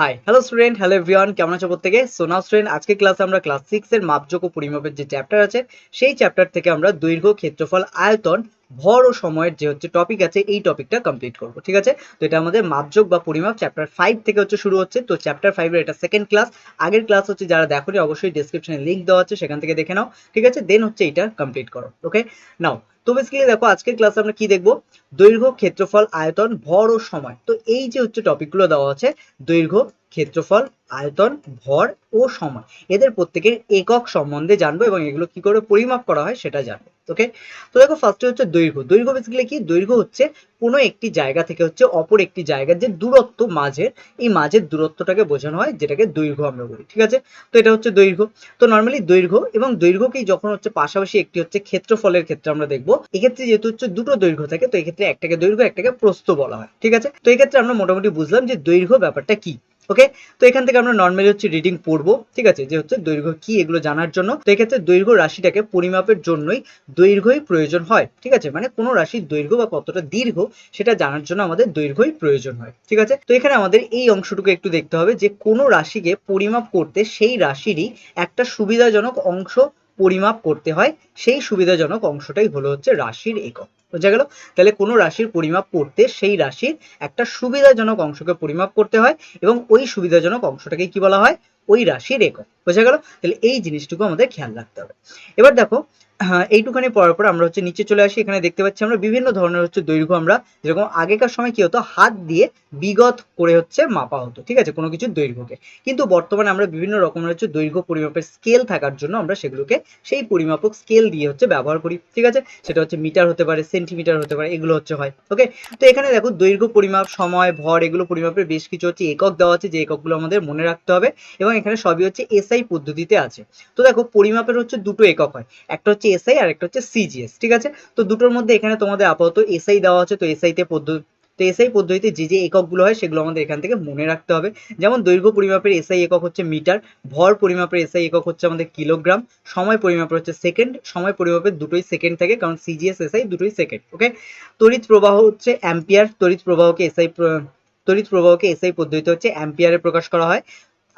Hi hello student hello everyone কেমন আছো প্রত্যেকে? সো নাও স্টুডেন্ট আজকে ক্লাসে আমরা ক্লাস সিক্স এর মাপযোগ ও পরিমাপের যে চ্যাপ্টার আছে, সেই চ্যাপ্টার থেকে আমরা দৈর্ঘ্য, ক্ষেত্রফল, আয়তন, ভর ও সময়ের যে হচ্ছে টপিক আছে, এই টপিকটা কমপ্লিট করব, ঠিক আছে? তো এটা আমাদের মাপযোগ বা পরিমাপ চ্যাপ্টার ফাইভ থেকে হচ্ছে শুরু হচ্ছে। তো চ্যাপ্টার ফাইভের এটা সেকেন্ড ক্লাস আগের ক্লাস হচ্ছে যারা দেখোনি, অবশ্যই ডিসক্রিপশনে লিঙ্ক দেওয়া আছে, সেখান থেকে দেখে নাও, ঠিক আছে? দেন হচ্ছে এটা কমপ্লিট করো ওকে নাও তো বেসিক্যালি দেখো, আজকের ক্লাসে আমরা কি দেখব? দৈর্ঘ্য ক্ষেত্রফল আয়তন ভর ও সময়। তো এই যে হচ্ছে টপিকগুলো দেওয়া আছে, দৈর্ঘ্য ক্ষেত্রফল, আয়তন, ভর ও সময়। এদের প্রত্যেকের একক সম্বন্ধে জানব এবং এগুলো কি করে পরিমাপ করা হয় সেটা জানব। ওকে তো দেখো ফার্স্টে হচ্ছে দৈর্ঘ্য। দৈর্ঘ্য বেসিক্যালি কি? দৈর্ঘ্য হচ্ছে কোনো একটি জায়গা থেকে হচ্ছে অপর একটি জায়গার যে দূরত্ব মাঝের, এই মাঝের দূরত্বটাকে বোঝানো হয়, যেটাকে দৈর্ঘ্য আমরা বলি। ঠিক আছে? তো এটা হচ্ছে দৈর্ঘ্য। তো নর্মালি দৈর্ঘ্য এবং দৈর্ঘ্যকেই যখন হচ্ছে পাশাপাশি একটি হচ্ছে ক্ষেত্রফলের ক্ষেত্রে আমরা দেখব, এক্ষেত্রে যেহেতু হচ্ছে দুটো দৈর্ঘ্য থাকে, তো এক্ষেত্রে একটাকে দৈর্ঘ্য, একটাকে প্রস্থ বলা হয়। ঠিক আছে? তো এক্ষেত্রে আমরা মোটামুটি বুঝলাম যে দৈর্ঘ্য ব্যাপারটা কি। ওকে তো এখান থেকে আমরা নর্মালি হচ্ছে রিডিং পড়ব, ঠিক আছে? যে হচ্ছে দৈর্ঘ্য কি এগুলো জানার জন্য। তো এক্ষেত্রে দৈর্ঘ্য রাশিটাকে পরিমাপের জন্যই দৈর্ঘ্যই প্রয়োজন হয়, ঠিক আছে? মানে কোনো রাশির দৈর্ঘ্য বা কতটা দীর্ঘ সেটা জানার জন্য আমাদের দৈর্ঘ্যই প্রয়োজন হয়, ঠিক আছে? তো এখানে আমাদের এই অংশটুকু একটু দেখতে হবে যে কোনো রাশিকে পরিমাপ করতে সেই রাশিরই একটা সুবিধাজনক অংশ পরিমাপ করতে হয়, সেই সুবিধাজনক অংশটাই হলো হচ্ছে রাশির একক। বোঝা গেল? তাহলে কোনো রাশির পরিমাপ করতে সেই রাশির একটা সুবিধাজনক অংশকে পরিমাপ করতে হয় এবং ওই সুবিধাজনক অংশটাকে কি বলা হয়? ওই রাশির একক। বোঝা গেল? তাহলে এই জিনিসটুকু আমাদের খেয়াল রাখতে হবে। এবার দেখো এইটুখানি পড়ার পর আমরা হচ্ছে নিচে চলে আসি। এখানে দেখতে পাচ্ছি আমরা বিভিন্ন ধরনের হচ্ছে দৈর্ঘ্য আমরা। যেরকম আগেকার সময় কি হতো? হাত দিয়ে বিগত করে হচ্ছে মাপা হতো, ঠিক আছে? কোনো কিছু দৈর্ঘ্যকে। কিন্তু বর্তমানে আমরা বিভিন্ন রকমের হচ্ছে দৈর্ঘ্য পরিমাপের স্কেল থাকার জন্য আমরা সেগুলোকে সেই পরিমাপক স্কেল দিয়ে হচ্ছে ব্যবহার করি, ঠিক আছে? সেটা হচ্ছে মিটার হতে পারে সেন্টিমিটার হতে পারে, এগুলো হচ্ছে হয় ওকে তো এখানে দেখো দৈর্ঘ্য পরিমাপ, সময়, ভর, এগুলো পরিমাপের বেশ কিছু হচ্ছে একক দেওয়া আছে, যে এককগুলো আমাদের মনে রাখতে হবে। এবং এখানে সবই হচ্ছে এসআই পদ্ধতিতে আছে। তো দেখো পরিমাপের হচ্ছে দুটো একক হয়। একটা হচ্ছে এসআই আর একটা হচ্ছে সিজিএস ঠিক আছে? তো দুটোর মধ্যে এখানে তোমাদের আপাতত এসআই দেওয়া আছে, তো এসআই তে পদ্ধতি তো এসআই পদ্ধতিতে যে যে এককগুলো হয় সেগুলো আমাদের এখান থেকে মনে রাখতে হবে। যেমন দৈর্ঘ্য পরিমাপের এসআই একক হচ্ছে মিটার, ভর পরিমাপের এসআই একক হচ্ছে আমাদের কিলোগ্রাম, সময় পরিমাপের হচ্ছে সেকেন্ড, সময় পরিমাপের দুটোই সেকেন্ড থাকে, কারণ C G S S I দুটোই সেকেন্ড ওকে তড়িৎ প্রবাহ হচ্ছে অ্যাম্পিয়ার, তড়িৎ প্রবাহকে এসআই তড়িৎ প্রবাহকে এসআই পদ্ধতিতে হচ্ছে অ্যাম্পিয়ারে প্রকাশ করা হয়।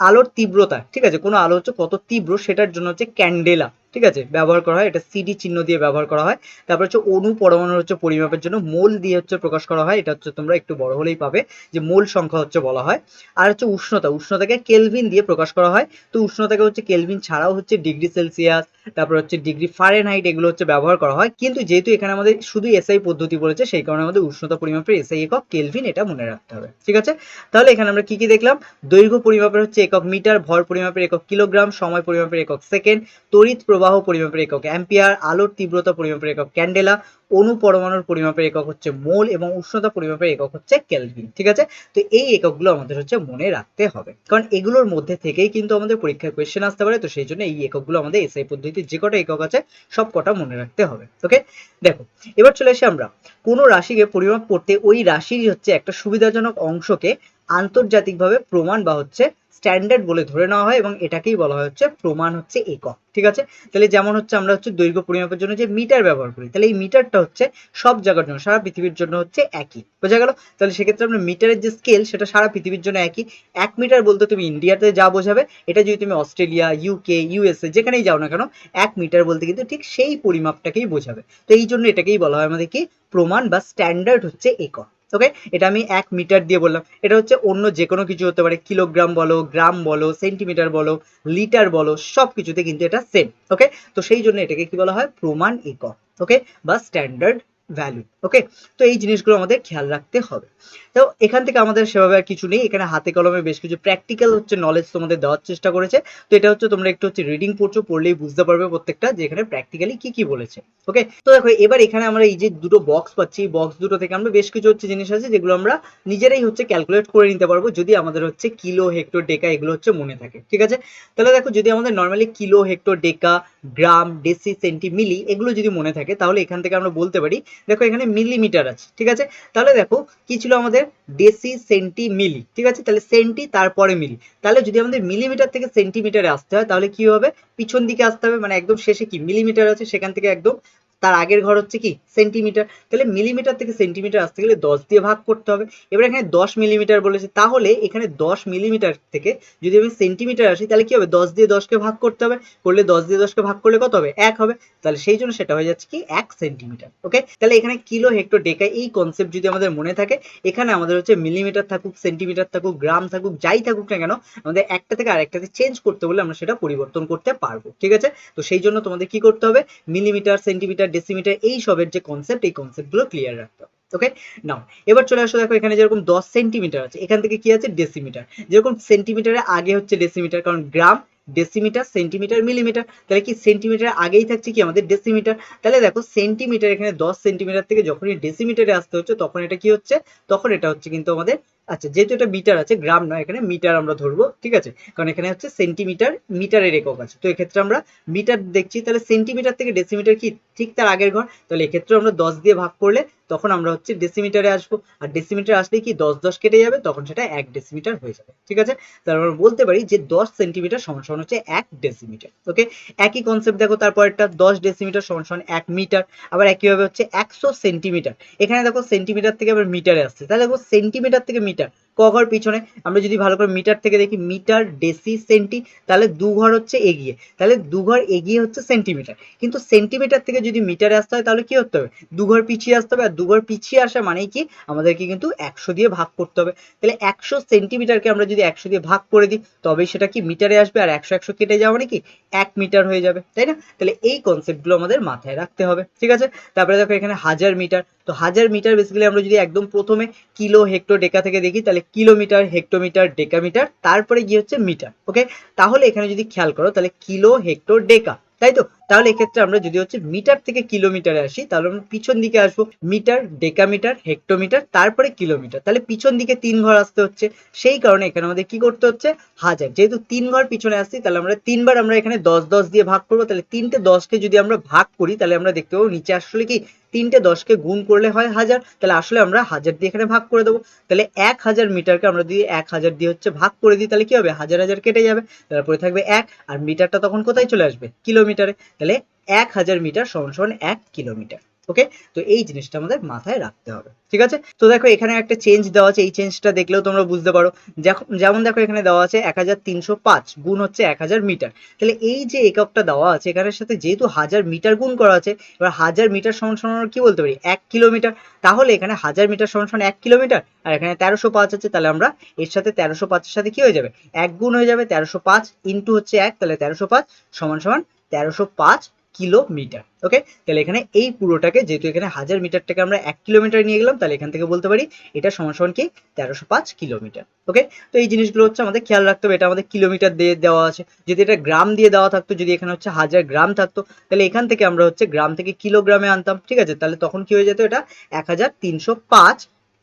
আলোর তীব্রতা, ঠিক আছে? কোনো আলো হচ্ছে কত তীব্র সেটার জন্য হচ্ছে ক্যান্ডেলা ঠিক আছে? ব্যবহার করা হয়। এটা সিডি চিহ্ন দিয়ে ব্যবহার করা হয়। তারপর হচ্ছে অণু পরমাণুর হচ্ছে পরিমাপের জন্য মোল দিয়ে হচ্ছে প্রকাশ করা হয়। এটা হচ্ছে তোমরা একটু বড় হলেই পাবে যে মোল সংখ্যা হচ্ছে বলা হয়। আর হচ্ছে উষ্ণতা, উষ্ণতাকে কেলভিন দিয়ে প্রকাশ করা হয়। তো উষ্ণতাকে হচ্ছে কেলভিন ছাড়াও হচ্ছে ডিগ্রি সেলসিয়াস, তারপর হচ্ছে ডিগ্রি ফারেনহাইট এগুলো হচ্ছে ব্যবহার করা হয়। কিন্তু যেহেতু এখানে আমাদের শুধু এসআই পদ্ধতি বলেছে, সেই কারণে আমাদের উষ্ণতা পরিমাপের এসআই একক কেলভিন এটা মনে রাখতে হবে। ঠিক আছে? তাহলে এখানে আমরা কি কি দেখলাম? দৈর্ঘ্য পরিমাপের হচ্ছে একক মিটার, ভর পরিমাপের একক কিলোগ্রাম, সময় পরিমাপের একক সেকেন্ড, তড়িৎ প্রবাহ পরিমাপের একক, অ্যাম্পিয়ার, আলোর তীব্রতা পরিমাপের একক, ক্যান্ডেলা, অণু পরমাণুর পরিমাপের একক হচ্ছে মোল এবং উষ্ণতা পরিমাপের একক হচ্ছে কেলভিন, ঠিক আছে? তো এই এককগুলো আমাদের হচ্ছে মনে রাখতে হবে। কারণ এগুলোর মধ্যে থেকেই কিন্তু আমাদের পরীক্ষায় কোয়েশ্চেন আসতে পারে, তো সেই জন্য এই এককগুলো আমাদের এসআই পদ্ধতিতে যে কটা একক আছে, সব কটা মনে রাখতে হবে ওকে দেখো, এবার চলে আসি আমরা। কোনো রাশিকে পরিমাপ করতে ওই রাশির হচ্ছে একটা সুবিধাজনক অংশকে আন্তর্জাতিকভাবে প্রমাণ বা হচ্ছে স্ট্যান্ডার্ড বলে ধরে নেওয়া হয় এবং এটাকেই বলা হয় হচ্ছে প্রমাণ হচ্ছে একক, ঠিক আছে? তাহলে যেমন হচ্ছে আমরা হচ্ছে দৈর্ঘ্য পরিমাপের জন্য যে মিটার ব্যবহার করি, তাহলে এই মিটারটা হচ্ছে সব জায়গার জন্য, সারা পৃথিবীর জন্য হচ্ছে একই, বোঝা গেল? তাহলে সেক্ষেত্রে আমরা মিটারের যে স্কেল সেটা সারা পৃথিবীর জন্য একই, এক মিটার বলতে তুমি ইন্ডিয়াতে যা বোঝাবে, এটা যদি তুমি অস্ট্রেলিয়া ইউকে ইউএসএ যেখানেই যাও না কেন, এক মিটার বলতে কিন্তু ঠিক সেই পরিমাপটাকেই বোঝাবে। তো এই জন্য এটাকেই বলা হয় আমাদের কি? প্রমাণ বা স্ট্যান্ডার্ড হচ্ছে একক। ওকে এটা আমি এক মিটার দিয়ে বললাম। এটা হচ্ছে অন্য যে কোনো কিছু হতে পারে। কিলোগ্রাম বলো গ্রাম বলো সেন্টিমিটার বলো লিটার বলো সব কিছুতে কিন্তু এটা সেম ওকে তো সেই জন্য এটাকে কি বলা হয়? প্রমাণ একক। ওকে বা স্ট্যান্ডার্ড ভ্যালু ওকে তো এই জিনিসগুলো আমাদের খেয়াল রাখতে হবে। তো এখান থেকে আমাদের সেভাবে আর কিছু নেই। এখানে হাতে কলমে বেশ কিছু প্র্যাকটিক্যাল হচ্ছে নলেজ তোমাদের দেওয়ার চেষ্টা করেছে। তো এটা হচ্ছে তোমরা একটু হচ্ছে রিডিং পড়ছো, পড়লেই বুঝতে পারবে প্রত্যেকটা যে এখানে প্র্যাকটিক্যালি কি কি বলেছে ওকে তো দেখো, এবার এখানে আমরা এই যে দুটো বক্স পাচ্ছি, এই বক্স দুটো থেকে আমরা বেশ কিছু হচ্ছে জিনিস আছে যেগুলো আমরা নিজেরাই হচ্ছে ক্যালকুলেট করে নিতে পারব যদি আমাদের হচ্ছে কিলো হেক্টর ডেকা এগুলো হচ্ছে মনে থাকে, ঠিক আছে? তাহলে দেখো, যদি আমাদের normally kilo hecto deca gram deci centi milli এগুলো যদি মনে থাকে তাহলে এখান থেকে আমরা বলতে পারি দেখো এখানে মিলিমিটার আছে, ঠিক আছে? তাহলে দেখো কি ছিল আমাদের? ডেসি সেন্টি মিলি ঠিক আছে? তাহলে সেন্টি তারপরে মিলি। তাহলে যদি আমাদের মিলিমিটার থেকে সেন্টিমিটারে আসতে হয়, তাহলে কি হবে? পিছন দিকে আসতে হবে মানে একদম শেষে কি? মিলিমিটার আছে, সেখান থেকে একদম তার আগের ঘর হচ্ছে কি? সেন্টিমিটার তাহলে মিলিমিটার থেকে সেন্টিমিটার আসতে গেলে দশ দিয়ে ভাগ করতে হবে। এবার এখানে দশ মিলিমিটার বলেছে। তাহলে এখানে দশ মিলিমিটার থেকে যদি আমি সেন্টিমিটার আসি, তাহলে কি হবে? দশ দিয়ে দশকে ভাগ করতে হবে। করলে দশ দিয়ে দশকে ভাগ করলে কত হবে? এক হবে। তাহলে সেই জন্য সেটা হয়ে যাচ্ছে কি? এক সেন্টিমিটার ওকে তাহলে এখানে কিলো হেক্টর ডেকা এই কনসেপ্ট যদি আমাদের মনে থাকে, এখানে আমাদের হচ্ছে মিলিমিটার থাকুক সেন্টিমিটার থাকুক গ্রাম থাকুক, যাই থাকুক না কেন, আমাদের একটা থেকে আরেকটাতে চেঞ্জ করতে বলে আমরা সেটা পরিবর্তন করতে পারব। ঠিক আছে? তো সেই জন্য তোমাদের কি করতে হবে? মিলিমিটার সেন্টিমিটার ডেসিমিটার এই সবের যে কনসেপ্ট এই কনসেপ্টগুলো ক্লিয়ার রাখতে হবে ওকে নাও এবার চলে আসো দেখো এখানে যেরকম দশ সেন্টিমিটার আছে, এখান থেকে কি আছে? ডেসিমিটার যেরকম সেন্টিমিটারের আগে হচ্ছে ডেসিমিটার কারণ গ্রাম ডেসিমিটার সেন্টিমিটার মিলিমিটার তাহলে কি সেন্টিমিটার আগেই থাকছে কি আমাদের ডেসিমিটার তাহলে দেখো সেন্টিমিটার এখানে দশ সেন্টিমিটার থেকে যখনই ডেসিমিটারে আসতে হচ্ছে, তখন এটা কি হচ্ছে? তখন এটা হচ্ছে কিন্তু আমাদের আচ্ছা যেহেতু এটা মিটার আছে, গ্রাম নয়, এখানে মিটার আমরা ধরবো, ঠিক আছে? কারণ এখানে হচ্ছে সেন্টিমিটার, মিটারের একক আছে। তো এক্ষেত্রে আমরা মিটার দেখছি, তাহলে সেন্টিমিটার থেকে ডেসিমিটার কি? ঠিক তার আগের ঘর। তাহলে এক্ষেত্রে আমরা দশ দিয়ে ভাগ করলে তখন আমরা হচ্ছে ডেসিমিটারে আসব। আর ডেসিমিটার আসলে কি? দশ দশ কেটে যাবে, তখন সেটা এক ডেসিমিটার হয়ে যাবে, ঠিক আছে? তাহলে আমরা বলতে পারি যে দশ সেন্টিমিটার সমান সমান হচ্ছে এক ডেসিমিটার, ওকে? একই কনসেপ্ট দেখো তারপরটা দশ ডেসিমিটার সমান সমান এক মিটার, আবার একইভাবে হচ্ছে একশো সেন্টিমিটার। এখানে দেখো সেন্টিমিটার থেকে আবার মিটারে আসছে। তাহলে দেখো সেন্টিমিটার থেকে মিটার ক ঘর পিছনে, আমরা যদি ভালো করে মিটার থেকে দেখি মিটার ডেসি সেন্টি তাহলে দু ঘর হচ্ছে এগিয়ে। তাহলে দু ঘর এগিয়ে হচ্ছে সেন্টিমিটার কিন্তু সেন্টিমিটার থেকে যদি মিটারে আসতে হয়, তাহলে কি করতে হবে? দু ঘর পিছিয়ে আসতে হবে, আর দু ঘর পিছিয়ে আসা মানেই কি? আমাদেরকে কিন্তু একশো দিয়ে ভাগ করতে হবে। তাহলে একশো সেন্টিমিটারকে আমরা যদি একশো দিয়ে ভাগ করে দিই তবেই সেটা কি মিটারে আসবে, আর একশো একশো কেটে যাওয়া মানে কি? এক মিটার হয়ে যাবে, তাই না? তাহলে এই কনসেপ্টগুলো আমাদের মাথায় রাখতে হবে, ঠিক আছে? তারপরে দেখো এখানে হাজার মিটার তো হাজার মিটার বেসিক্যালি আমরা যদি একদম প্রথমে কিলো হেক্টর ডেকা থেকে দেখি, তাহলে কিলোমিটার হেক্টোমিটার ডেকামিটার তারপরে গিয়ে হচ্ছে মিটার ওকে তাহলে এখানে যদি খেয়াল করো, তাহলে কিলো হেক্টর ডেকা তাই তো? তাহলে এক্ষেত্রে আমরা যদি হচ্ছে মিটার থেকে কিলোমিটারে আসি, তাহলে আমরা পিছন দিকে আসব মিটার ডেকামিটার হেক্টোমিটার তারপরে কিলোমিটার। তাহলে পিছন দিকে তিন ঘর আসতে হচ্ছে, সেই কারণে এখানে আমাদের কি করতে হচ্ছে? হাজার। যেহেতু তিন ঘর পিছনে আসছি, তাহলে আমরা তিনবার আমরা এখানে দশ দশ দিয়ে ভাগ করব, তাহলে তিনটে দশকে যদি আমরা ভাগ করি, তাহলে আমরা দেখতে পাবো নিচে আসলে কি? তিনটে দশকে গুণ করলে হয় হাজার, তাহলে আসলে আমরা হাজার দিয়ে এখানে ভাগ করে দেবো। তাহলে এক হাজার মিটারকে আমরা দিয়ে এক হাজার দিয়ে হচ্ছে ভাগ করে দিই, তাহলে কি হবে? হাজার হাজার কেটে যাবে। তারপরে থাকবে এক, আর মিটারটা তখন কোথায় চলে আসবে? কিলোমিটারে। তাহলে এক হাজার মিটার সমান সমান এক কিলোমিটার। ওকে? তো এই জিনিসটা আমাদের মাথায় রাখতে হবে, ঠিক আছে? তো দেখো এখানে একটা চেঞ্জ দেওয়া আছে, এই চেঞ্জটা দেখলেও তোমরা বুঝতে পারো। যেমন দেখো এখানে দেওয়া আছে এক হাজার তিনশো পাঁচ গুণ হচ্ছে এক হাজার মিটার। তাহলে এই যে এককটা দেওয়া আছে, এখানের সাথে যেহেতু হাজার মিটার গুণ করা আছে, এবার হাজার মিটার সমান সমান কি বলতে পারি? এক কিলোমিটার। তাহলে এখানে হাজার মিটার সমান সমান এক কিলোমিটার, আর এখানে তেরোশো পাঁচ আছে, তাহলে আমরা এর সাথে তেরোশো পাঁচের সাথে কি হয়ে যাবে? এক গুণ হয়ে যাবে তেরোশো পাঁচ ইন্টু হচ্ছে এক, তাহলে তেরোশো পাঁচ সমান সমান তেরোশো পাঁচ কিলোমিটার ওকে তাহলে এখানে এই পুরোটাকে, যেহেতু এখানে হাজার মিটারটাকে আমরা এক কিলোমিটার নিয়ে গেলাম, তাহলে এখান থেকে বলতে পারি এটা সমান কি? তেরোশো পাঁচ কিলোমিটার ওকে তো এই জিনিসগুলো হচ্ছে আমাদের খেয়াল রাখতে হবে, এটা আমাদের কিলোমিটার দিয়ে দেওয়া আছে। যদি এটা গ্রাম দিয়ে দেওয়া থাকতো, যদি এখানে হচ্ছে হাজার গ্রাম থাকতো, তাহলে এখান থেকে আমরা হচ্ছে গ্রাম থেকে কিলোগ্রামে আনতাম, ঠিক আছে? তাহলে তখন কি হয়ে যেত এটা? এক হাজার তিনশো পাঁচ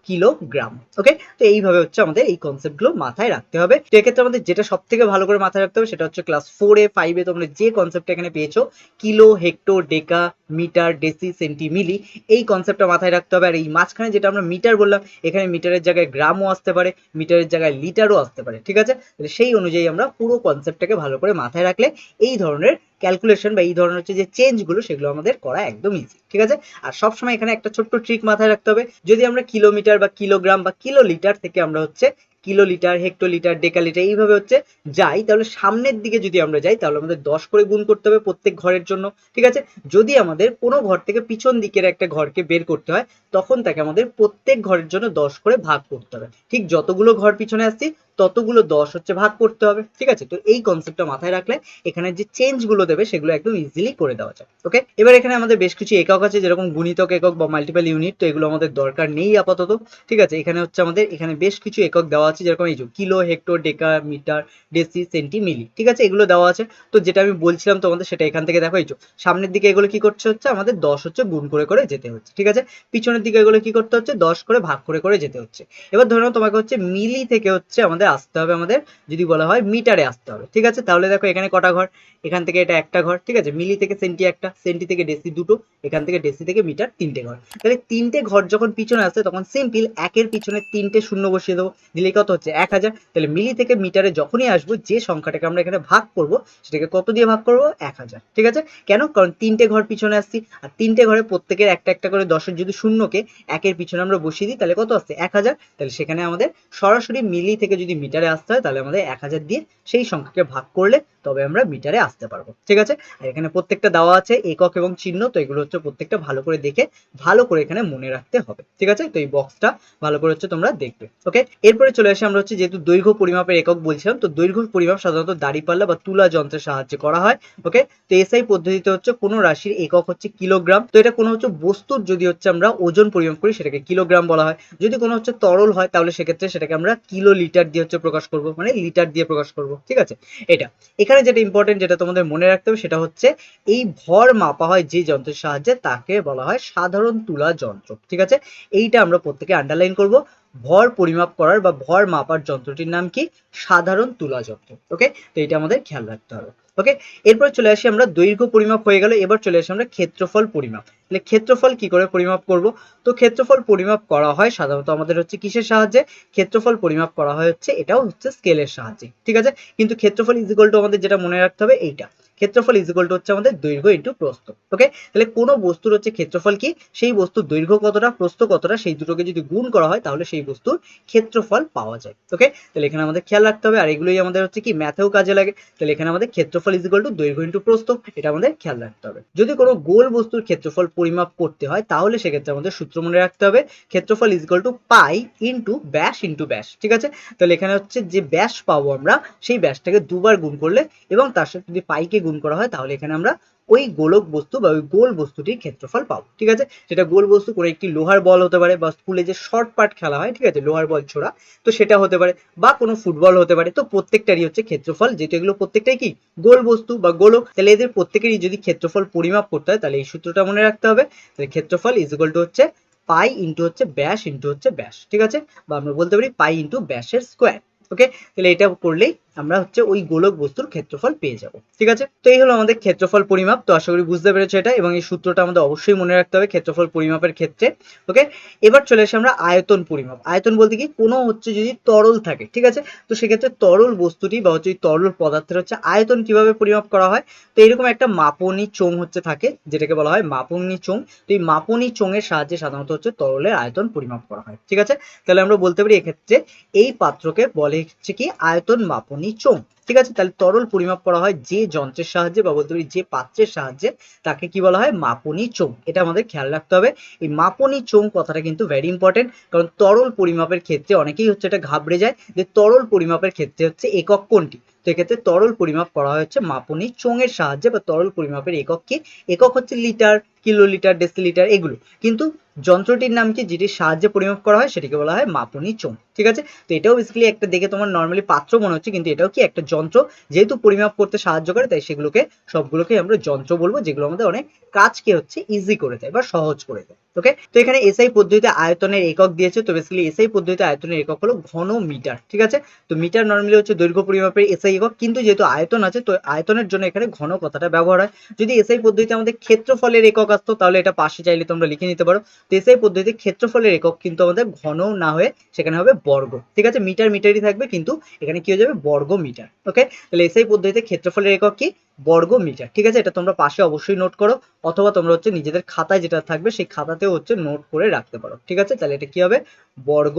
কিলোগ্রাম ওকে তো এইভাবে হচ্ছে আমাদের এই কনসেপ্টগুলো মাথায় রাখতে হবে। তো এক্ষেত্রে আমাদের যেটা সব থেকে ভালো করে মাথায় রাখতে হবে সেটা হচ্ছে ক্লাস ফোরে ফাইভে তোমরা যে কনসেপ্ট এখানে পেয়েছ, kilo hecto deca metre deci centi milli এই কনসেপ্টটা মাথায় রাখতে হবে। আর এই মাঝখানে যেটা আমরা মিটার বললাম, এখানে মিটারের জায়গায় গ্রামও আসতে পারে মিটারের জায়গায় লিটারও আসতে পারে, ঠিক আছে? সেই অনুযায়ী আমরা পুরো কনসেপ্টটাকে ভালো করে মাথায় রাখলে এই ধরনের ক্যালকুলেশন বা এই ধরনের হচ্ছে যে চেঞ্জগুলো সেগুলো আমাদের করা একদম ইজি ঠিক আছে? আর সবসময় এখানে একটা ছোট্ট ট্রিক মাথায় রাখতে হবে, যদি আমরা কিলোমিটার বা কিলোগ্রাম বা কিলো লিটার থেকে আমরা হচ্ছে কিলো লিটার হেক্টোলিটার ডেকালিটার এইভাবে হচ্ছে যাই, তাহলে সামনের দিকে যদি আমরা যাই, তাহলে আমাদের দশ করে গুণ করতে হবে প্রত্যেক ঘরের জন্য, ঠিক আছে? যদি আমাদের কোনো ঘর থেকে পিছন দিকের একটা ঘরকে বের করতে হয়, তখন তাকে আমাদের প্রত্যেক ঘরের জন্য দশ করে ভাগ করতে হবে। ঠিক যতগুলো ঘর পিছনে আসছি ততগুলো দশ হচ্ছে ভাগ করতে হবে, ঠিক আছে? তো এই কনসেপ্টটা মাথায় রাখলে এখানে যে চেঞ্জগুলো দেবে সেগুলো একদম ইজিলি করে দেওয়া যায় ওকে এবার এখানে আমাদের বেশ কিছু একক আছে, যেরকম গুণিতক একক বা মাল্টিপল ইউনিট তো এগুলো আমাদের দরকার নেই আপাতত, ঠিক আছে? এখানে হচ্ছে আমাদের, এখানে বেশ কিছু একক দেওয়া আছে, যেরকম এই যে kilo, hecto deca metre, deci centi milli ঠিক আছে? এগুলো দেওয়া আছে। তো যেটা আমি বলছিলাম তোমাদের, সেটা এখান থেকে দেখো, এই যে সামনের দিকে এগুলো কি করছে হচ্ছে, আমাদের দশ হচ্ছে গুণ করে করে যেতে হচ্ছে, ঠিক আছে? পিছনের দিকে এগুলো কি করতে হচ্ছে, দশ করে ভাগ করে করে যেতে হচ্ছে। এবার ধরো তোমাকে হচ্ছে মিলি থেকে হচ্ছে আমাদের আমাদের আসতে হবে আমাদের, যদি বলা হয় মিটারে আসতে হবে, ঠিক আছে? তাহলে দেখো এখানে কটা ঘর, এখান থেকে এটা একটা ঘর, ঠিক আছে? মিলি থেকে সেন্টি একটা, সেন্টি থেকে ডেসি দুটো, এখান থেকে ডেসি থেকে মিটার তিনটে ঘর। তাহলে তিনটে ঘর যখন পিছনে আসছে তখন সিম্পল একের পিছনে তিনটে শূন্য বসিয়ে দেবো। দিলে কত হচ্ছে? এক হাজার। তাহলে মিলি থেকে মিটারে যখনই আসব, যে সংখ্যাটাকে আমরা এখানে ভাগ করব, সেটাকে কত দিয়ে ভাগ করব? এক হাজার, ঠিক আছে? কেন? কারণ তিনটে ঘর পিছনে আসছি, আর তিনটে ঘরে প্রত্যেকের একটা একটা করে দশের যদি শূন্যকে একের পিছনে আমরা বসিয়ে দিই, তাহলে কত আসছে? এক হাজার। তাহলে সেখানে আমাদের সরাসরি মিলি থেকে যদি মিটারে আসতে হয় তাহলে আমাদের এক হাজার দিয়ে সেই সংখ্যাকে ভাগ করলে তবে আমরা মিটারে আসতে পারব। ঠিক আছে? এখানে প্রত্যেকটা দেওয়া আছে, একক এবং চিহ্ন, তো এগুলো হচ্ছে প্রত্যেকটা ভালো করে দেখে, ভালো করে এখানে মনে রাখতে হবে। ঠিক আছে? তো এই বক্সটা ভালো করে হচ্ছে তোমরা দেখবে। ওকে এরপরে চলে আসি আমরা হচ্ছে যেহেতু দৈর্ঘ্য পরিমাপের একক বলছিলাম, তো দৈর্ঘ্য পরিমাপ সাধারণত দাড়িপাল্লা বা তুলা যন্ত্রের সাহায্যে করা হয়। ওকে তো এসআই পদ্ধতিতে হচ্ছে কোনো রাশির একক হচ্ছে কিলোগ্রাম। তো এটা কোনো হচ্ছে বস্তুর যদি হচ্ছে আমরা ওজন পরিমাপ করি, সেটাকে কিলোগ্রাম বলা হয়। যদি কোনো হচ্ছে তরল হয়, তাহলে সেক্ষেত্রে সেটাকে আমরা কিলো লিটার দিয়ে হচ্ছে প্রকাশ করব। মানে লিটার দিয়ে প্রকাশ করব। ঠিক আছে? এটা। এখানে যেটা ইম্পর্টেন্ট যেটা তোমাদের মনে রাখতে হবে সেটা হচ্ছে এই ভর মাপা হয় যে যন্ত্রের সাহায্যে, তাকে বলা হয় সাধারণ তুলা যন্ত্র, ঠিক আছে? এইটা আমরা প্রত্যেকে আন্ডারলাইন করব। ভর পরিমাপ করার বা ভর মাপার যন্ত্রটির নাম কি? সাধারণ তুলা যন্ত্র ওকে তো এটা আমাদের খেয়াল রাখতে হবে। ওকে এরপর চলে আসি আমরা দৈর্ঘ্য পরিমাপ হয়ে গেল, এবার চলে আসি আমরা ক্ষেত্রফল পরিমাপ। তাহলে ক্ষেত্রফল কি করে পরিমাপ করব? তো ক্ষেত্রফল পরিমাপ করা হয় সাধারণত আমাদের হচ্ছে কিসের সাহায্যে? ক্ষেত্রফল পরিমাপ করা হয় হচ্ছে, এটাও হচ্ছে স্কেলের সাহায্যে। ঠিক আছে? কিন্তু ক্ষেত্রফল ইজ ইকুয়াল টু আমাদের যেটা মনে রাখতে হবে, এইটা। ক্ষেত্রফল ইজ ইকুয়াল টু হচ্ছে আমাদের দৈর্ঘ্য ইন্টু প্রস্থ ওকে তাহলে কোনো বস্তুর হচ্ছে ক্ষেত্রফল কি? সেই বস্তুর দৈর্ঘ্য কতটা, প্রস্থ কতটা, সেই দুটোকে যদি গুণ করা হয়, তাহলে সেই বস্তুর ক্ষেত্রফল পাওয়া যায় ওকে তাহলে এখানে আমাদের খেয়াল রাখতে হবে, আর এগুলোই আমাদের হচ্ছে কি ম্যাথেও কাজে লাগে। তাহলে এখানে আমাদের ক্ষেত্রফল ইজ ইকুয়াল টু দৈর্ঘ্য ইন্টু প্রস্থ, এটা আমাদের খেয়াল রাখতে হবে। যদি কোনো গোল বস্তুর ক্ষেত্রফল পরিমাপ করতে হয়, তাহলে সেক্ষেত্রে আমাদের সূত্র মনে রাখতে হবে, ক্ষেত্রফল is equal to pi into ব্যাস ইন্টু ব্যাস ঠিক আছে? তাহলে এখানে হচ্ছে যে ব্যাস পাবো আমরা, সেই ব্যাসটাকে দুবার গুণ করলে, এবং তার সাথে যদি পাইকে গুণ করা হয়, তাহলে এখানে আমরা ওই গোলক বস্তু বা ওই গোল বস্তুটির ক্ষেত্রফল পাবো, ঠিক আছে? সেটা গোল বস্তু করে একটি লোহার বল হতে পারে বা স্কুলে যে শর্ট পাট খেলা হয়, ঠিক আছে? লোহার বল ছোড়া, তো সেটা হতে পারে বা কোনো ফুটবল হতে পারে, তো প্রত্যেকটারই হচ্ছে ক্ষেত্রফল, যেহেতু এগুলো প্রত্যেকটাই কি? গোল বস্তু বা গোলক, তাহলে এদের প্রত্যেকেরই যদি ক্ষেত্রফল পরিমাপ করতে হয়, তাহলে এই সূত্রটা মনে রাখতে হবে, তাহলে ক্ষেত্রফল ইজ ইকুয়াল টু হচ্ছে পাই ইন্টু হচ্ছে ব্যাস ইন্টু হচ্ছে ব্যাস ঠিক আছে? বা আমরা বলতে পারি পাই ইন্টু ব্যাসের স্কোয়ার ওকে তাহলে এটা করলেই আমরা হচ্ছে ওই গোলক বস্তুর ক্ষেত্রফল পেয়ে যাব। ঠিক আছে? তো এই হলো আমাদের ক্ষেত্রফল পরিমাপ। তো আশা করি বুঝতে পেরেছ এটা এবং এই সূত্রটা আমাদের অবশ্যই মনে রাখতে হবে ক্ষেত্রফল পরিমাপের ক্ষেত্রে। ওকে? এবার চলে আসি আমরা আয়তন পরিমাপ। আয়তন বলতে কি? কোনো হচ্ছে যদি তরল থাকে, ঠিক আছে? তো সেক্ষেত্রে তরল বস্তুটি বা হচ্ছে তরল পদার্থের হচ্ছে আয়তন কীভাবে পরিমাপ করা হয়? তো এরকম একটা মাপনী চোঙ হচ্ছে থাকে, যেটাকে বলা হয় মাপনী চোঙ। তো এই মাপনী চোঙের সাহায্যে সাধারণত হচ্ছে তরলের আয়তন পরিমাপ করা হয়। ঠিক আছে? তাহলে আমরা বলতে পারি এক্ষেত্রে এই পাত্রকে বলে হচ্ছে কি? আয়তন মাপনী চোঙ ঠিক আছে? তাহলে তরল পরিমাপ করা হয় যে যন্ত্রের সাহায্যে বা বলতে পারি যে পাত্রের সাহায্যে, তাকে কি বলা হয়? মাপনী চোঙ। এটা আমাদের খেয়াল রাখতে হবে। এই মাপনী চোঙ কথাটা কিন্তু ভেরি ইম্পর্টেন্ট কারণ তরল পরিমাপের ক্ষেত্রে অনেকেই হচ্ছে এটা ঘাবড়ে যায়। যে তরল পরিমাপের ক্ষেত্রে হচ্ছে একক কোনটি? তো এক্ষেত্রে তরল পরিমাপ করা হচ্ছে মাপনী চোঙের সাহায্যে বা তরল পরিমাপের একক কি? একক হচ্ছে লিটার, কিলোলিটার, ডেসিলিটার এগুলো। কিন্তু যন্ত্রটির নাম কি? যেটির সাহায্যে পরিমাপ করা হয়, সেটিকে বলা হয় মাপনী চোঙ। ঠিক আছে? তো এটাও বেসিক্যালি একটা দেখে তোমার নর্মালি পাত্র মনে হচ্ছে, কিন্তু এটাও কি একটা যন্ত্র যেহেতু পরিমাপ করতে সাহায্য করে, তাই সেগুলোকে সবগুলোকে আমরা যন্ত্র বলব, যেগুলো আমাদের অনেক কাজকে হচ্ছে ইজি করে দেয় বা সহজ করে দেয়। ওকে তো এখানে এসআই পদ্ধতিতে আয়তনের একক দিয়েছে, তো বেসিক্যালি এসআই পদ্ধতিতে আয়তনের একক হলো ঘন মিটার ঠিক আছে? তো মিটার নর্মালি হচ্ছে দৈর্ঘ্য পরিমাপের এসআই একক, কিন্তু যেহেতু আয়তন আছে, তো আয়তনের জন্য এখানে ঘন কথাটা ব্যবহার হয়। যদি এসআই পদ্ধতিতে আমাদের ক্ষেত্রফলের একক আসতো, তাহলে এটা পাশে চাইলে তোমরা লিখে নিতে পারো। তো এসআই পদ্ধতিতে ক্ষেত্রফলের একক কিন্তু আমাদের ঘন না হয়ে সেখানে হবে বর্গ, ঠিক আছে? মিটার মিটারই থাকবে, কিন্তু এখানে কি হয়ে যাবে? বর্গ মিটার ওকে তাহলে এসআই পদ্ধতিতে ক্ষেত্রফলের একক কি? বর্গ মিটার। ঠিক আছে? এটা তোমরা পাশে অবশ্যই নোট করো। অথবা তোমরা হচ্ছে নিজেদের খাতায় যেটা থাকবে সেই খাতাতেও হচ্ছে নোট করে রাখতে পারো। ঠিক আছে? তাহলে এটা কি হবে? বর্গ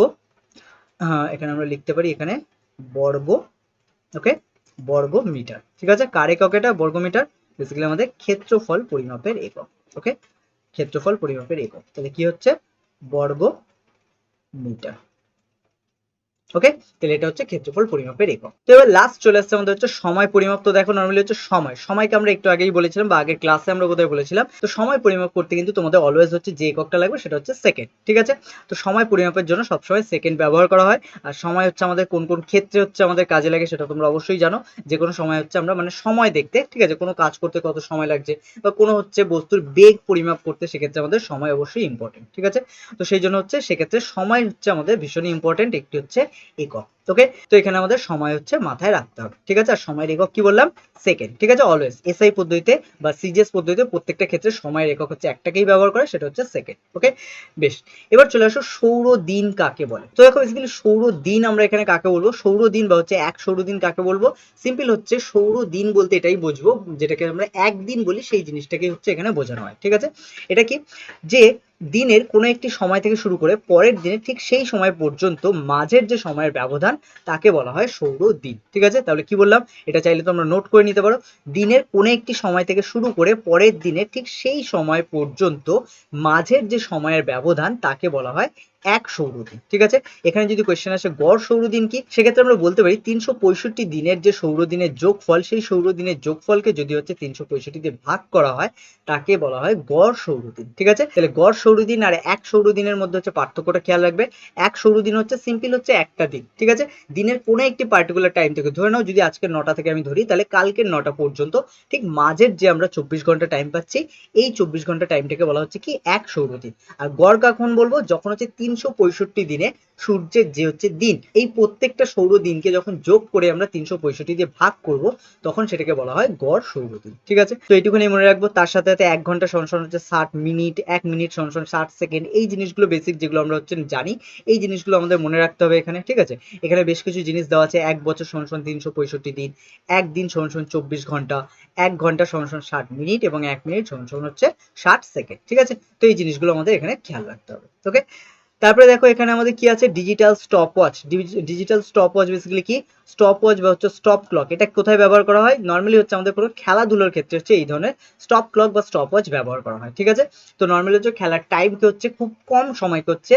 এখানে আমরা লিখতে পারি এখানে বর্গ ওকে বর্গ মিটার। ঠিক আছে? কার একক এটা? বর্গ মিটার। বেসিক্যালি আমাদের ক্ষেত্রফল পরিমাপের একক ওকে ক্ষেত্রফল পরিমাপের একক। তাহলে কি হচ্ছে? বর্গ মিটার। ওকে তাহলে এটা হচ্ছে ক্ষেত্রফল পরিমাপের একক। তো এবার লাস্ট চলে আসছে আমাদের হচ্ছে সময় পরিমাপ। তো দেখো নর্মালি হচ্ছে সময়। সময়কে আমরা একটু আগেই বলেছিলাম বা আগের ক্লাসে আমরা কোথায় বলেছিলাম। তো সময় পরিমাপ করতে কিন্তু তোমাদের অলওয়েজ হচ্ছে যে এককটা লাগবে সেটা হচ্ছে সেকেন্ড ঠিক আছে? তো সময় পরিমাপের জন্য সবসময় সেকেন্ড ব্যবহার করা হয়। আর সময় হচ্ছে আমাদের কোন কোন ক্ষেত্রে হচ্ছে আমাদের কাজে লাগে সেটা তোমরা অবশ্যই জানো। যে কোনো সময় হচ্ছে আমরা মানে সময় দেখতে, ঠিক আছে? কোনো কাজ করতে কত সময় লাগছে বা কোনো হচ্ছে বস্তুর বেগ পরিমাপ করতে সেক্ষেত্রে আমাদের সময় অবশ্যই ইম্পর্টেন্ট ঠিক আছে? তো সেই জন্য হচ্ছে সেক্ষেত্রে সময় হচ্ছে আমাদের ভীষণই ইম্পর্টেন্ট একটি হচ্ছে একক ওকে তো এখানে আমাদের সময় হচ্ছে মাথায় রাখতে হবে, ঠিক আছে? আর সময়ের একক কি বললাম? সেকেন্ড ঠিক আছে? অলওয়েজ এসআই পদ্ধতিতে বা সিজিএস পদ্ধতিতে প্রত্যেকটা ক্ষেত্রে সময়ের একক হচ্ছে একটাকেই ব্যবহার করে, সেটা হচ্ছে সেকেন্ড ওকে বেশ, এবার চলে আসো সৌর দিন কাকে বলে? তো দেখো বেসিক্যালি সৌর দিন আমরা এখানে কাকে বলব? সৌর দিন বা হচ্ছে এক সৌর দিন কাকে বলব? সিম্পল হচ্ছে সৌর দিন বলতে এটাই বুঝব, যেটাকে আমরা একদিন বলি, সেই জিনিসটাকে হচ্ছে এখানে বোঝানো হয়, ঠিক আছে? এটা কি? যে দিনের কোনো একটি সময় থেকে শুরু করে পরের দিনে ঠিক সেই সময় পর্যন্ত মাঝের যে সময়ের ব্যবধান, তাকে বলা হয় সৌর দিন। ঠিক আছে? তাহলে কি বললাম? এটা চাইলে তোমরা নোট করে নিতে পারো। দিনের কোনো একটি সময় থেকে শুরু করে পরের দিনে ঠিক সেই সময় পর্যন্ত মাঝের যে সময়ের ব্যবধান, তাকে বলা হয় এক সৌরদিন ঠিক আছে? এখানে যদি কোয়েশ্চেন আসে, গড় সৌরদিন কি? সেক্ষেত্রে আমরা বলতে পারি তিনশো পঁয়ষট্টি দিনের যে সৌরদিনের যোগফল, সেই সৌরদিনের যোগফলকে যদি হচ্ছে তিনশো পঁয়ষট্টি দিয়ে ভাগ করা হয়, তাকে বলা হয় গড় সৌরদিন ঠিক আছে? তাহলে গড় সৌরদিন আর এক সৌরদিনের মধ্যে হচ্ছে পার্থক্যটা খেয়াল রাখবে। এক সৌরদিন হচ্ছে সিম্পল হচ্ছে একটা দিন, ঠিক আছে? দিনের কোনো একটি পার্টিকুলার টাইম থেকে, ধরে নাও যদি আজকে নটা থেকে আমি ধরি, তাহলে কালকের নটা পর্যন্ত, ঠিক মাঝের যে আমরা চব্বিশ ঘণ্টা টাইম পাচ্ছি, এই চব্বিশ ঘণ্টা টাইমটাকে বলা হচ্ছে কি? এক সৌরদিন আর গড় কখন বলব? যখন হচ্ছে তিনশো পঁয়ষট্টি দিনে সূর্যের যে হচ্ছে দিন, এই প্রত্যেকটা সৌর দিনকে যখন যোগ করে আমরা তিনশো পঁয়ষট্টি দিয়ে ভাগ করব, তখন সেটাকে বলা হয় গড় সৌরদিন ঠিক আছে? তো এইটুকুনি মনে রাখব, তার সাথে সাথে এক ঘণ্টা সমান হচ্ছে ষাট মিনিট, এক মিনিট সমান ষাট সেকেন্ড, এই জিনিসগুলো বেসিক যেগুলো আমরা হচ্ছে জানি, এই জিনিসগুলো আমাদের মনে রাখতে হবে এখানে, ঠিক আছে? এখানে বেশ কিছু জিনিস দেওয়া আছে, এক বছর সমান তিনশো পঁয়ষট্টি দিন একদিন সমান চব্বিশ ঘণ্টা, এক ঘণ্টা সমান ষাট মিনিট এবং এক মিনিট সমান হচ্ছে ষাট সেকেন্ড, ঠিক আছে? তো এই জিনিসগুলো আমাদের এখানে খেয়াল রাখতে হবে ওকে তারপরে দেখো এখানে আমাদের কি আছে? Digital stopwatch digital stopwatch basically কি? স্টপ ওয়াচ বা হচ্ছে স্টপ ক্লক এটা কোথায় ব্যবহার করা হয়? নর্মালি হচ্ছে আমাদের কোনো খেলাধুলোর ক্ষেত্রে হচ্ছে এই ধরনের স্টপ ক্লক বা স্টপ ওয়াচ ব্যবহার করা হয়, ঠিক আছে? তো নর্মালি হচ্ছে খেলার টাইমকে হচ্ছে খুব কম সময়কে হচ্ছে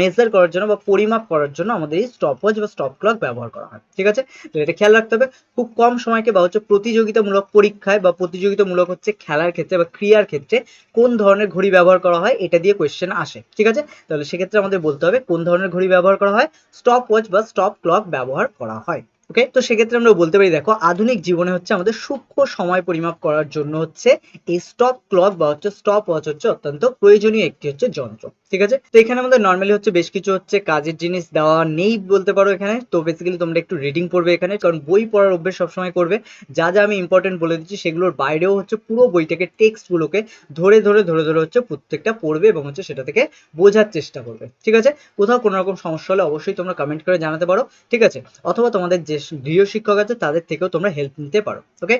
মেজার করার জন্য বা পরিমাপ করার জন্য আমাদের এই স্টপ ওয়াচ বা স্টপ ক্লক ব্যবহার করা হয়, ঠিক আছে? তো এটা খেয়াল রাখতে হবে, খুব কম সময়কে বা হচ্ছে প্রতিযোগিতামূলক পরীক্ষায় বা প্রতিযোগিতামূলক হচ্ছে খেলার ক্ষেত্রে বা ক্রিয়ার ক্ষেত্রে কোন ধরনের ঘড়ি ব্যবহার করা হয়, এটা দিয়ে কোয়েশ্চেন আসে, ঠিক আছে? তাহলে সেক্ষেত্রে আমাদের বলতে হবে কোন ধরনের ঘড়ি ব্যবহার করা হয়? স্টপ ওয়াচ বা স্টপ ক্লক ব্যবহার করা হয়। ওকে তো সেক্ষেত্রে আমরা বলতে পারি, দেখো, আধুনিক জীবনে হচ্ছে আমাদের সূক্ষ্ম সময় পরিমাপ করার জন্য হচ্ছে এই স্টপ ক্লক বা হচ্ছে স্টপ ওয়াচ হচ্ছে অত্যন্ত প্রয়োজনীয় একটি হচ্ছে যন্ত্র, ঠিক আছে? তো এখানে আমাদের নর্মালি হচ্ছে বেশ কিছু হচ্ছে কাজের জিনিস দেওয়া নেই বলতে পারো এখানে, তো বেসিক্যালি তোমরা একটু রিডিং পড়বে এখানে, কারণ বই পড়ার অভ্যেস সবসময় করবে। যা যা আমি ইম্পর্টেন্ট বলে দিচ্ছি সেগুলোর বাইরেও হচ্ছে পুরো বইটাকে টেক্সট গুলোকে ধরে ধরে ধরে ধরে হচ্ছে প্রত্যেকটা পড়বে এবং হচ্ছে সেটা থেকে বোঝার চেষ্টা করবে, ঠিক আছে? কোথাও কোনো রকম সমস্যা হলে অবশ্যই তোমরা কমেন্ট করে জানাতে পারো, ঠিক আছে? অথবা তোমাদের যে গৃহ শিক্ষক আছে, তাদের থেকেও তোমরা হেল্প নিতে পারো ওকে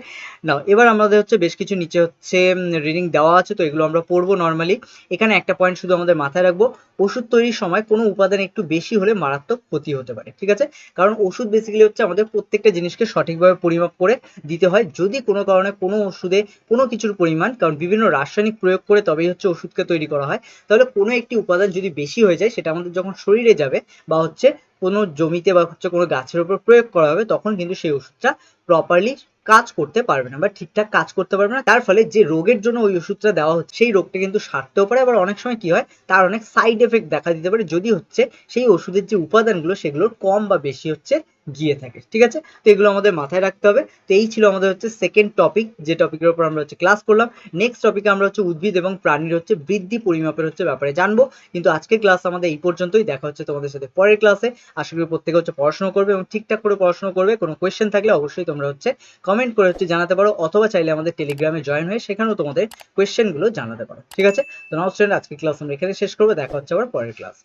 নাও এবার আমাদের হচ্ছে বেশ কিছু নিচে হচ্ছে রিডিং দেওয়া আছে, তো এগুলো আমরা পড়ব নর্মালি এখানে একটা পয়েন্ট শুধু আমাদের মাথায় রাখব, ওষুধ তৈরির সময় কোনো উপাদান একটু বেশি হলে মারাত্মক ক্ষতি হতে পারে, ঠিক আছে? কারণ ওষুধ বেসিক্যালি হচ্ছে আমাদের প্রত্যেকটা জিনিসকে সঠিকভাবে পরিমাপ করে দিতে হয়, যদি কোনো কারণে কোনো ওষুধে কোনো কিছুর পরিমাণ, কারণ বিভিন্ন রাসায়নিক প্রয়োগ করে তবেই হচ্ছে ওষুধকে তৈরি করা হয়, তাহলে কোনো একটি উপাদান যদি বেশি হয়ে যায়, সেটা আমাদের যখন শরীরে যাবে বা হচ্ছে কোনো জমিতে বা হচ্ছে কোনো গাছের উপর প্রয়োগ করা হবে, তখন কিন্তু সেই ওষুধটা প্রপারলি কাজ করতে পারবে না বা ঠিকঠাক কাজ করতে পারবে না। তার ফলে যে রোগের জন্য ওই ওষুধটা দেওয়া হচ্ছে, সেই রোগটা কিন্তু সারতেও পারে। আবার অনেক সময় কি হয়, তার অনেক সাইড এফেক্ট দেখা দিতে পারে। যদি হচ্ছে সেই ওষুধের যে উপাদানগুলো, সেগুলোর কম বা বেশি হচ্ছে গিয়ে থাকে, ঠিক আছে? তো এগুলো আমাদের মাথায় রাখতে হবে। তো এই ছিল আমাদের হচ্ছে সেকেন্ড টপিক যে টপিকের উপর আমরা হচ্ছে ক্লাস করলাম। নেক্সট টপিকে আমরা হচ্ছে উদ্ভিদ এবং প্রাণীর হচ্ছে বৃদ্ধি পরিমাপের হচ্ছে ব্যাপারে জানব। কিন্তু আজকের ক্লাস আমাদের এই পর্যন্তই। দেখা হচ্ছে তোমাদের সাথে পরের ক্লাসে আশা করি প্রত্যেকে হচ্ছে পড়াশোনা করবে এবং ঠিকঠাক করে পড়াশোনা করবে। কোনো কোয়েশ্চেন থাকলে অবশ্যই তোমরা হচ্ছে কমেন্ট করে হচ্ছে জানাতে পারো। অথবা চাইলে আমাদের টেলিগ্রামে জয়েন হয়ে সেখানেও তোমাদের কোয়েশ্চেনগুলো জানাতে পারো, ঠিক আছে? তো নাও স্টুডেন্ট আজকের ক্লাস আমরা এখানে শেষ করব। দেখা হচ্ছে আবার পরের ক্লাস